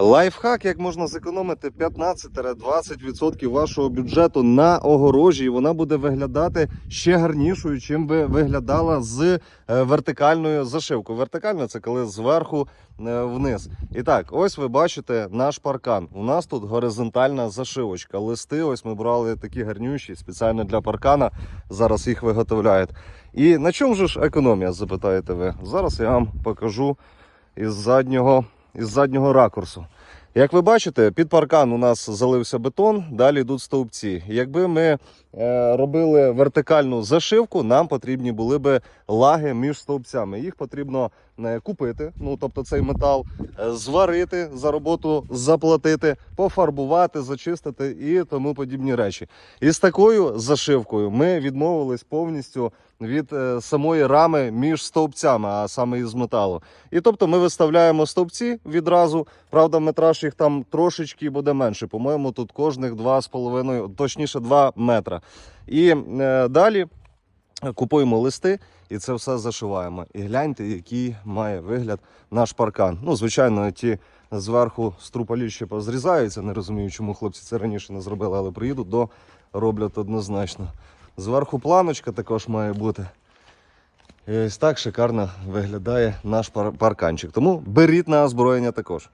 Лайфхак, як можна зекономити 15-20% вашого бюджету на огорожі, і вона буде виглядати ще гарнішою, чим би виглядала з е, вертикальною зашивкою. Вертикальна це коли зверху е, вниз. І так, ось ви бачите наш паркан. У нас тут горизонтальна зашивочка. Листи, ось ми брали такі гарнющі спеціально для паркана. Зараз їх виготовляють. І на чому ж економія, запитаєте ви? Зараз я вам покажу із заднього, із заднього ракурсу. Як ви бачите, під паркан у нас залився бетон, далі йдуть стовпці. Якби ми робили вертикальну зашивку, нам потрібні були би лаги між стовпцями. Їх потрібно е, купити, ну тобто цей метал, е, зварити за роботу, заплатити, пофарбувати, зачистити і тому подібні речі. І з такою зашивкою ми відмовились повністю від е, самої рами між стовпцями, а саме із металу. І тобто ми виставляємо стовпці відразу. Правда, метраж їх там трошечки буде менше. По-моєму, тут кожних 2,5, точніше 2 метра. І е, далі купуємо листи і це все зашиваємо. І гляньте, який має вигляд наш паркан. Ну, звичайно, ті зверху струпалі ще позрізаються. Не розумію, чому хлопці це раніше не зробили, але приїдуть до роблять однозначно. Зверху планочка також має бути. І ось так шикарно виглядає наш парканчик. Тому беріть на озброєння також.